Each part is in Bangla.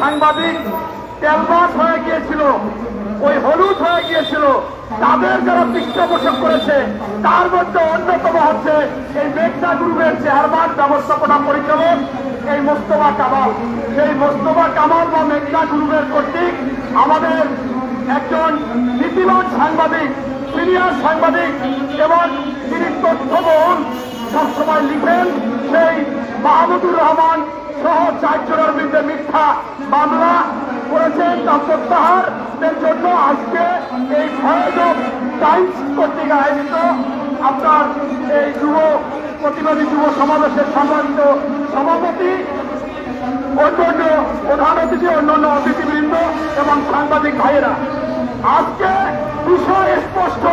সাংবাদিক তেলবাস হয়ে গিয়েছিল, ওই হলুদ হয়ে গিয়েছিল। তাদের যারা পৃষ্ঠপোষক করেছে, তার মধ্যে অন্যতম হচ্ছে এই মেঘনা গ্রুপের চেয়ারম্যান, ব্যবস্থাপনা পরিচালক, এই মোস্তফা কামাল। সেই মোস্তফা কামাল বা মেঘনা গ্রুপের কর্তৃক আমাদের একজন নীতিবান সাংবাদিক, সিনিয়র সাংবাদিক এবং তিনি তথ্যবহন মাহমুদুর রহমান সহ চারজনের বিরুদ্ধে মিথ্যা মামলা করেছেন তা প্রত্যাহারের জন্য আজকে এই অফ টাইমস কর্তৃক আয়োজিত আপনার এই যুব প্রতিবাদী যুব সমাবেশের সম্মানিত সভাপতি, অন্যান্য প্রধান অতিথি, অন্যান্য অতিথিবৃন্দ এবং সাংবাদিক ভাইয়েরা। আজকে বিষয় স্পষ্ট।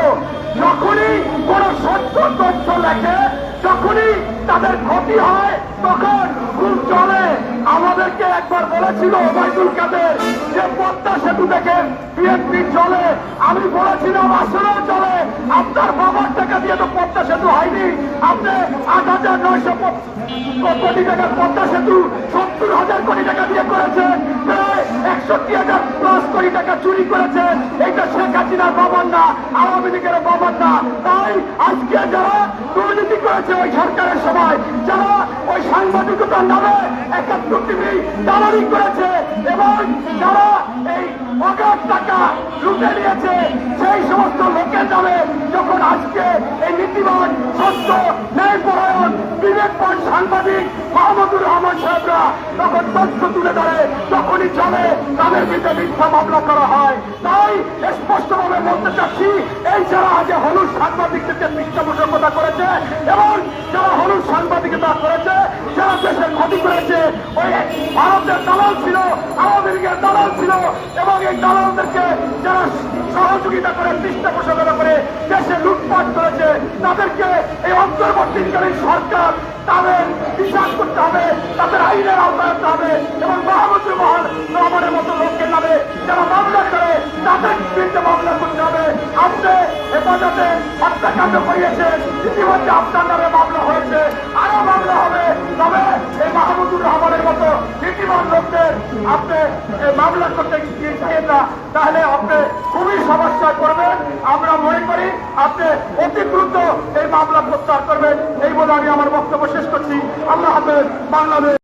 যখনই কোন সত্য তথ্য লেখে, যখনই তাদের ক্ষতি হয় তখন খুব চলে আমাদেরকে একবার বলেছিল ওবায়দুল কাদের যে পদ্মা সেতু থেকে বিএনপি চলে। আমি বলেছিলাম, আসলেও চলে। আপনার বাবার টাকা দিয়ে তো পদ্মা সেতু হয়নি। আপনি আট হাজার নয়শো কোটি টাকার পদ্মা সেতু সত্তর হাজার কোটি টাকা দিয়ে করেছে প্রায় একষট্টি হাজার প্লাস কোটি টাকা চুরি করেছে এটা শেখ হাসিনার বাবার না, আওয়ামী লীগের বাবার না। তাই আজকে যারা দুর্নীতি করেছে ওই সরকারের সময় যারা সাংবাদিকতার নামে একাত্তর টিভি দালালি করেছে এবং যারা এই অগাধ টাকা লুটে নিয়েছে, সেই সমস্ত লোকের নামে যখন আজকে এই নীতিবান সত্য ন্যায়পরায়ণ বিবেকবান সাংবাদিক মাহমুদুর রহমান সাহেবরা তখন তথ্য তুলে ধরে, তখনই চলে তাদের বিরুদ্ধে মিথ্যা মামলা করা হয়। তাই স্পষ্টভাবে বলতে চাচ্ছি, এই যারা আগে হলুদ সাংবাদিকদেরকে পৃষ্ঠপোষকতা করেছে এবং যারা হলুদ সাংবাদিকতা করেছে যারা ক্ষতি করেছে। ওই ভারতের দালাল ছিল লীগের দালাল ছিল, এবং এই দালালদেরকে যারা সহযোগিতা করে, পৃষ্ঠপোষকতা করে, দেশে লুটপাট করেছে, তাদেরকে এই অন্তর্বর্তীকালীন সরকার তাদের বিচার করতে হবে, তাদের আইনের আওতায় আনতে হবে, এবং মাহমুদুর মহান রহমানের মতো লোককে নামে যারা মামলা করে, তাদের বিরুদ্ধে মামলা করতে হবে। আপনি হেফাজতে হত্যাকাণ্ড করিয়েছেন ইতিমধ্যে আপনার নামে মামলা হয়েছে, আরও মামলা হবে তবে এই মাহমুদুর রহমানের মতো নীতিবান লোকদের আপনি মামলা করতে গিয়ে না তাহলে আপনি খুবই সমস্যা করবেন। আমরা মনে করি আপনি অতি দ্রুত এই মামলা প্রত্যাহার করবেন, এই বলে আমি আমার বক্তব্য শেষ করছি। আল্লাহ হাফেজ, বাংলাদেশ।